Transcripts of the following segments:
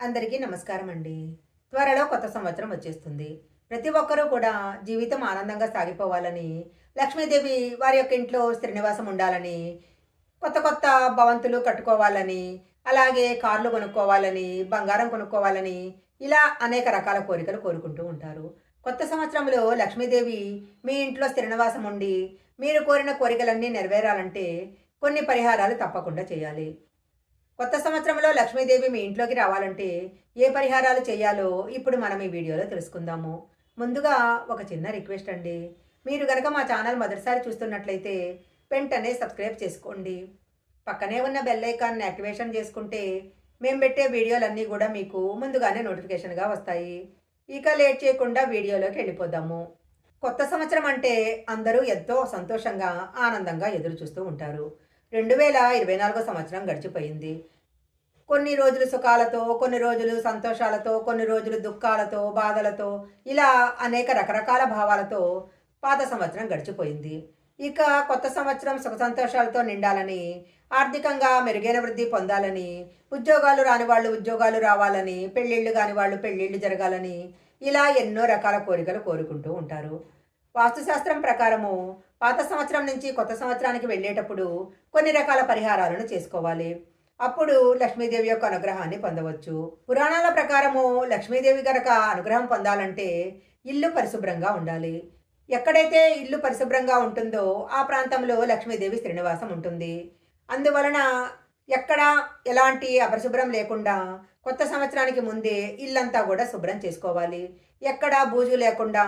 అందరికీ నమస్కారం అండి త్వరలో కొత్త సంవత్సరం వచ్చేస్తుంది. ప్రతి ఒక్కరూ కూడా జీవితం ఆనందంగా సాగిపోవాలని లక్ష్మీదేవి వారి యొక్క ఇంట్లో శ్రీనివాసం ఉండాలని కొత్త కొత్త భవంతులు కట్టుకోవాలని అలాగే కార్లు కొనుక్కోవాలని బంగారం కొనుక్కోవాలని ఇలా అనేక రకాల కోరికలు కోరుకుంటూ ఉంటారు. కొత్త సంవత్సరంలో లక్ష్మీదేవి మీ ఇంట్లో శ్రీనివాసం ఉండి మీరు కోరిన కోరికలన్నీ నెరవేరాలంటే కొన్ని పరిహారాలు తప్పకుండా చేయాలి. కొత్త సంవత్సరంలో లక్ష్మీదేవి మీ ఇంట్లోకి రావాలంటే ఏ పరిహారాలు చేయాలో ఇప్పుడు మనం ఈ వీడియోలో తెలుసుకుందాము. ముందుగా ఒక చిన్న రిక్వెస్ట్ అండి. మీరు గనక మా ఛానల్ మొదటిసారి చూస్తున్నట్లయితే వెంటనే సబ్స్క్రైబ్ చేసుకోండి. పక్కనే ఉన్న బెల్ ఐకాన్ని యాక్టివేషన్ చేసుకుంటే మేము పెట్టే వీడియోలన్నీ కూడా మీకు ముందుగానే నోటిఫికేషన్గా వస్తాయి. ఇక లేట్ చేయకుండా వీడియోలోకి వెళ్ళిపోదాము. కొత్త సంవత్సరం అంటే అందరూ ఎంతో సంతోషంగా ఆనందంగా ఎదురు చూస్తూ ఉంటారు. రెండు వేల ఇరవై నాలుగో సంవత్సరం గడిచిపోయింది. కొన్ని రోజులు సుఖాలతో కొన్ని రోజులు సంతోషాలతో కొన్ని రోజులు దుఃఖాలతో బాధలతో ఇలా అనేక రకరకాల భావాలతో పాత సంవత్సరం గడిచిపోయింది. ఇక కొత్త సంవత్సరం సుఖ సంతోషాలతో నిండాలని ఆర్థికంగా మెరుగైన వృద్ధి పొందాలని ఉద్యోగాలు రాని వాళ్ళు ఉద్యోగాలు రావాలని పెళ్ళిళ్ళు కాని వాళ్ళు పెళ్ళిళ్ళు జరగాలని ఇలా ఎన్నో రకాల కోరికలు కోరుకుంటూ ఉంటారు. వాస్తుశాస్త్రం ప్రకారము పాత సంవత్సరం నుంచి కొత్త సంవత్సరానికి వెళ్ళేటప్పుడు కొన్ని రకాల పరిహారాలను చేసుకోవాలి. అప్పుడు లక్ష్మీదేవి యొక్క అనుగ్రహాన్ని పొందవచ్చు. పురాణాల ప్రకారము లక్ష్మీదేవి గనక అనుగ్రహం పొందాలంటే ఇల్లు పరిశుభ్రంగా ఉండాలి. ఎక్కడైతే ఇల్లు పరిశుభ్రంగా ఉంటుందో ఆ ప్రాంతంలో లక్ష్మీదేవి శ్రీనివాసం ఉంటుంది. అందువలన ఎక్కడ ఎలాంటి అపరిశుభ్రం లేకుండా కొత్త సంవత్సరానికి ముందే ఇల్లంతా కూడా శుభ్రం చేసుకోవాలి. ఎక్కడా బూజు లేకుండా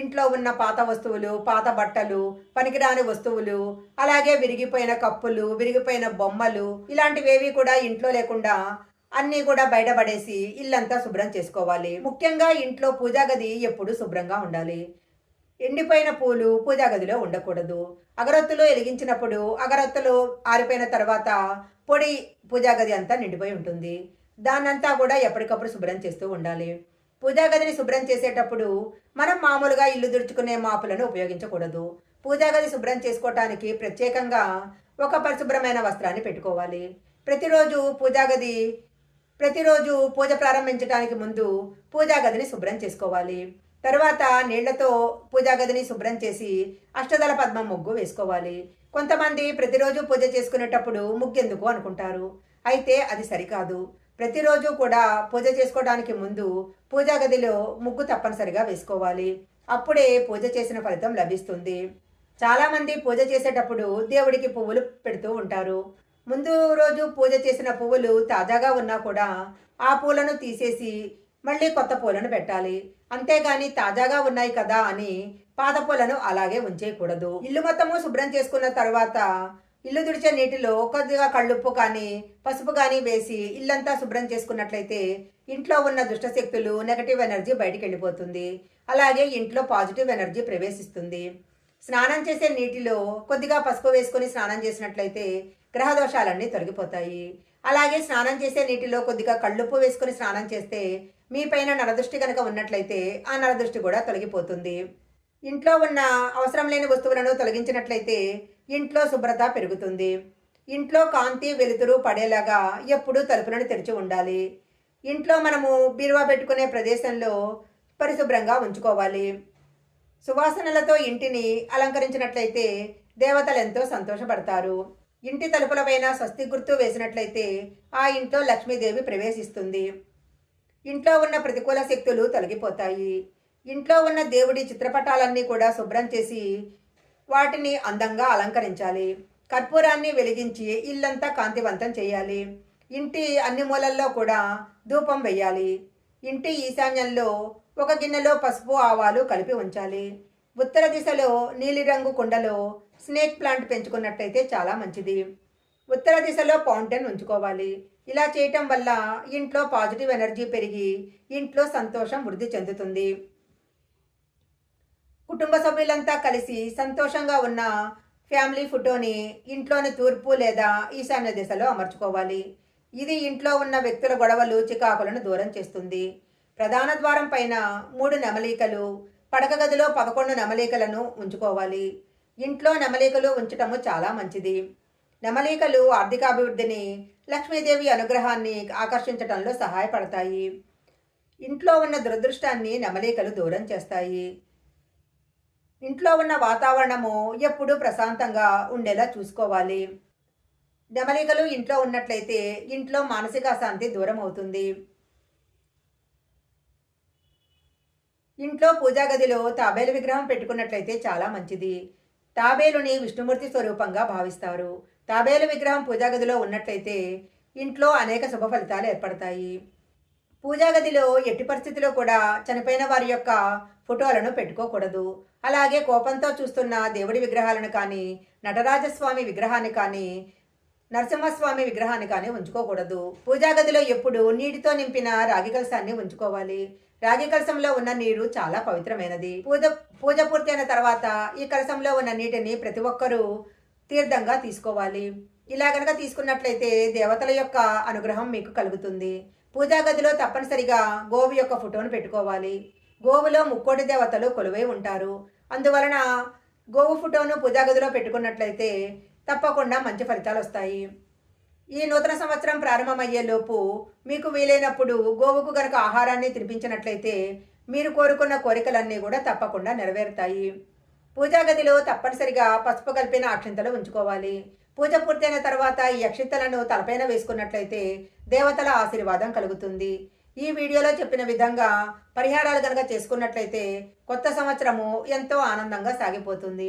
ఇంట్లో ఉన్న పాత వస్తువులు పాత బట్టలు పనికిరాని వస్తువులు అలాగే విరిగిపోయిన కప్పులు విరిగిపోయిన బొమ్మలు ఇలాంటివేవి కూడా ఇంట్లో లేకుండా అన్నీ కూడా బయటపడేసి ఇల్లంతా శుభ్రం చేసుకోవాలి. ముఖ్యంగా ఇంట్లో పూజా గది ఎప్పుడు శుభ్రంగా ఉండాలి. ఎండిపోయిన పూలు పూజా గదిలో ఉండకూడదు. అగరొత్తులు వెలిగించినప్పుడు అగరొత్తులు ఆరిపోయిన తర్వాత పొడి పూజా గది అంతా నిండిపోయి ఉంటుంది. దాన్నంతా కూడా ఎప్పటికప్పుడు శుభ్రం చేస్తూ ఉండాలి. పూజా గదిని శుభ్రం చేసేటప్పుడు మనం మామూలుగా ఇల్లు దుడుచుకునే మాపులను ఉపయోగించకూడదు. పూజా గది శుభ్రం చేసుకోవటానికి ప్రత్యేకంగా ఒక పరిశుభ్రమైన వస్త్రాన్ని పెట్టుకోవాలి. ప్రతిరోజు పూజా గది ప్రతిరోజు పూజ ప్రారంభించడానికి ముందు పూజా గదిని శుభ్రం చేసుకోవాలి. తర్వాత నీళ్ళతో పూజా గదిని శుభ్రం చేసి అష్టదళ పద్మం ముగ్గు వేసుకోవాలి. కొంతమంది ప్రతిరోజు పూజ చేసుకునేటప్పుడు ముగ్గెందుకు అనుకుంటారు. అయితే అది సరికాదు. ప్రతిరోజు కూడా పూజ చేసుకోవడానికి ముందు పూజా గదిలో ముగ్గు తప్పనిసరిగా వేసుకోవాలి. అప్పుడే పూజ చేసిన ఫలితం లభిస్తుంది. చాలామంది పూజ చేసేటప్పుడు దేవుడికి పువ్వులు పెడుతూ ఉంటారు. ముందు రోజు పూజ చేసిన పువ్వులు తాజాగా ఉన్నా కూడా ఆ పూలను తీసేసి మళ్ళీ కొత్త పూలను పెట్టాలి. అంతేగాని తాజాగా ఉన్నాయి కదా అని పాత పూలను అలాగే ఉంచేయకూడదు. ఇల్లు మొత్తము శుభ్రం చేసుకున్న తర్వాత ఇల్లు తుడిచే నీటిలో కొద్దిగా కళ్ళుప్పు కానీ పసుపు కానీ వేసి ఇల్లంతా శుభ్రం చేసుకున్నట్లయితే ఇంట్లో ఉన్న దుష్టశక్తులు నెగటివ్ ఎనర్జీ బయటికి వెళ్ళిపోతుంది. అలాగే ఇంట్లో పాజిటివ్ ఎనర్జీ ప్రవేశిస్తుంది. స్నానం చేసే నీటిలో కొద్దిగా పసుపు వేసుకొని స్నానం చేసినట్లయితే గ్రహ దోషాలన్నీ తొలగిపోతాయి. అలాగే స్నానం చేసే నీటిలో కొద్దిగా కళ్ళుప్పు వేసుకొని స్నానం చేస్తే మీ పైన నరదృష్టి కనుక ఉన్నట్లయితే ఆ నరదృష్టి కూడా తొలగిపోతుంది. ఇంట్లో ఉన్న అవసరం లేని వస్తువులను తొలగించినట్లయితే ఇంట్లో శుభ్రత పెరుగుతుంది. ఇంట్లో కాంతి వెలుతురు పడేలాగా ఎప్పుడూ తలుపులను తెరిచి ఉండాలి. ఇంట్లో మనము బీరువా పెట్టుకునే ప్రదేశంలో పరిశుభ్రంగా ఉంచుకోవాలి. సువాసనలతో ఇంటిని అలంకరించినట్లయితే దేవతలు ఎంతో సంతోషపడతారు. ఇంటి తలుపులపైన స్వస్తి గుర్తు వేసినట్లయితే ఆ ఇంట్లో లక్ష్మీదేవి ప్రవేశిస్తుంది. ఇంట్లో ఉన్న ప్రతికూల శక్తులు తొలగిపోతాయి. ఇంట్లో ఉన్న దేవుడి చిత్రపటాలన్నీ కూడా శుభ్రం చేసి వాటిని అందంగా అలంకరించాలి. కర్పూరాన్ని వెలిగించి ఇల్లంతా కాంతివంతం చేయాలి. ఇంటి అన్ని మూలల్లో కూడా ధూపం వేయాలి ఇంటి ఈశాన్యంలో ఒక గిన్నెలో పసుపు ఆవాలు కలిపి ఉంచాలి. ఉత్తర దిశలో నీలిరంగు కుండలో స్నేక్ ప్లాంట్ పెంచుకున్నట్టయితే చాలా మంచిది. ఉత్తర దిశలో ఫౌంటైన్ ఉంచుకోవాలి. ఇలా చేయటం వల్ల ఇంట్లో పాజిటివ్ ఎనర్జీ పెరిగి ఇంట్లో సంతోషం వృద్ధి చెందుతుంది. కుటుంబ సభ్యులంతా కలిసి సంతోషంగా ఉన్న ఫ్యామిలీ ఫోటోని ఇంట్లోని తూర్పు లేదా ఈశాన్య దిశలో అమర్చుకోవాలి. ఇది ఇంట్లో ఉన్న వ్యక్తుల గొడవలు చికాకులను దూరం చేస్తుంది. ప్రధాన ద్వారం పైన మూడు నెమలికలు పడక గదిలో పదకొండు నెమలికలను ఉంచుకోవాలి. ఇంట్లో నెమలికలు ఉంచటము చాలా మంచిది. నెమలికలు ఆర్థికాభివృద్ధిని లక్ష్మీదేవి అనుగ్రహాన్ని ఆకర్షించడంలో సహాయపడతాయి. ఇంట్లో ఉన్న దురదృష్టాన్ని నెమలికలు దూరం చేస్తాయి. ఇంట్లో ఉన్న వాతావరణము ఎప్పుడూ ప్రశాంతంగా ఉండేలా చూసుకోవాలి. నెమలికలు ఇంట్లో ఉన్నట్లయితే ఇంట్లో మానసిక అశాంతి దూరం అవుతుంది. ఇంట్లో పూజా గదిలో తాబేలు విగ్రహం పెట్టుకున్నట్లయితే చాలా మంచిది. తాబేలుని విష్ణుమూర్తి స్వరూపంగా భావిస్తారు. తాబేలు విగ్రహం పూజాగదిలో ఉన్నట్లయితే ఇంట్లో అనేక శుభ ఫలితాలు ఏర్పడతాయి. పూజాగదిలో ఎట్టి పరిస్థితిలో కూడా చనిపోయిన వారి యొక్క ఫోటోలను పెట్టుకోకూడదు. అలాగే కోపంతో చూస్తున్న దేవుడి విగ్రహాలను కానీ నటరాజస్వామి విగ్రహాన్ని కానీ నరసింహస్వామి విగ్రహాన్ని కానీ ఉంచుకోకూడదు. పూజా గదిలో ఎప్పుడు నీటితో నింపిన రాగి కలశాన్ని ఉంచుకోవాలి. రాగి కలశంలో ఉన్న నీరు చాలా పవిత్రమైనది. పూజ పూజ పూర్తయిన తర్వాత ఈ కలశంలో ఉన్న నీటిని ప్రతి ఒక్కరూ తీర్థంగా తీసుకోవాలి. ఇలా గనక తీసుకున్నట్లయితే దేవతల యొక్క అనుగ్రహం మీకు కలుగుతుంది. పూజా గదిలో తప్పనిసరిగా గోవు యొక్క ఫోటోను పెట్టుకోవాలి. గోవులో ముక్కోటి దేవతలు కొలువై ఉంటారు. అందువలన గోవు ఫోటోను పూజా గదిలో పెట్టుకున్నట్లయితే తప్పకుండా మంచి ఫలితాలు వస్తాయి. ఈ నూతన సంవత్సరం ప్రారంభమయ్యేలోపు మీకు వీలైనప్పుడు గోవుకు గనక ఆహారాన్ని తినిపించినట్లయితే మీరు కోరుకున్న కోరికలన్నీ కూడా తప్పకుండా నెరవేరుతాయి. పూజా గదిలో తప్పనిసరిగా పసుపు కలిపిన అక్షింతలు ఉంచుకోవాలి. పూజ పూర్తయిన తర్వాత ఈ అక్షింతలను తలపైన వేసుకున్నట్లయితే దేవతల ఆశీర్వాదం కలుగుతుంది. ఈ వీడియోలో చెప్పిన విధంగా పరిహారాలు కనుక చేసుకున్నట్లయితే కొత్త సంవత్సరము ఎంతో ఆనందంగా సాగిపోతుంది.